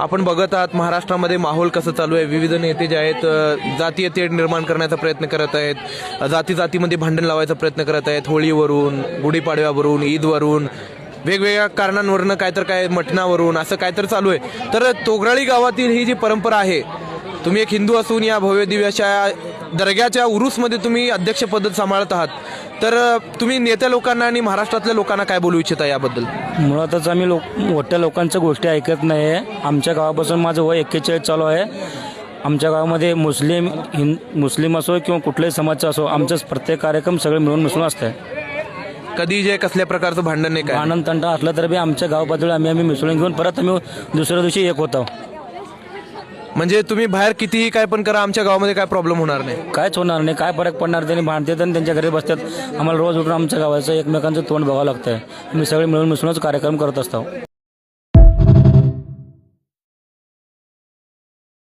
आपण बघत आहात महाराष्ट्रामध्ये माहोल कसं चालू आहे? विविध नेते जे आहेत जातीय तेढ निर्माण करण्याचा प्रयत्न करत आहेत. जाती जातीमध्ये भांडण लावायचा प्रयत्न करत आहेत होळीवरून गुढीपाडव्यावरून ईदवरून. वेगवेगळ्या कारणांवरनं काय तर काय मटणावरून असं काय तर चालू आहे. तर तोगराळी गावातील ही जी परंपरा आहे तुम्ही एक हिंदू असून या भव्य दिव्याच्या दर्ग्याच्या उरूसमध्ये तुम्ही अध्यक्षपद सांभाळत आहात. तर तुम्ही नेत्या लोकांना आणि महाराष्ट्रातल्या लोकांना काय बोलू इच्छिता याबद्दल? मुळातच आम्ही लोक मोठ्या लोकांच्या गोष्टी ऐकत नाही आहे. आमच्या गावापासून माझं वय एक्केचाळीस चालू आहे. आमच्या गावामध्ये मुस्लिम हिंद मुस्लिम असो किंवा कुठल्याही समाजचा असो आमचा प्रत्येक कार्यक्रम सगळे मिळून मिसळून असतं कधी जे कसल्या प्रकारचं भांडण नाही काय? आनंद तंटा असला तर बी आमच्या गाव पातळी आम्ही आम्ही मिसळून घेऊन परत आम्ही दुसऱ्या दिवशी एक होतो. म्हणजे तुम्ही बाहेर कितीही काय पण करा आमच्या गावामध्ये काय प्रॉब्लेम होणार नाही. कायच होणार नाही. काय फरक पडणार? त्यांनी भांडतात आणि त्यांच्या घरी बसतात. आम्हाला रोज उठून आमच्या गावाचं एकमेकांचं तोंड बघावं लागतं मी सगळे मिळून मिसळूनच कार्यक्रम करत असतो.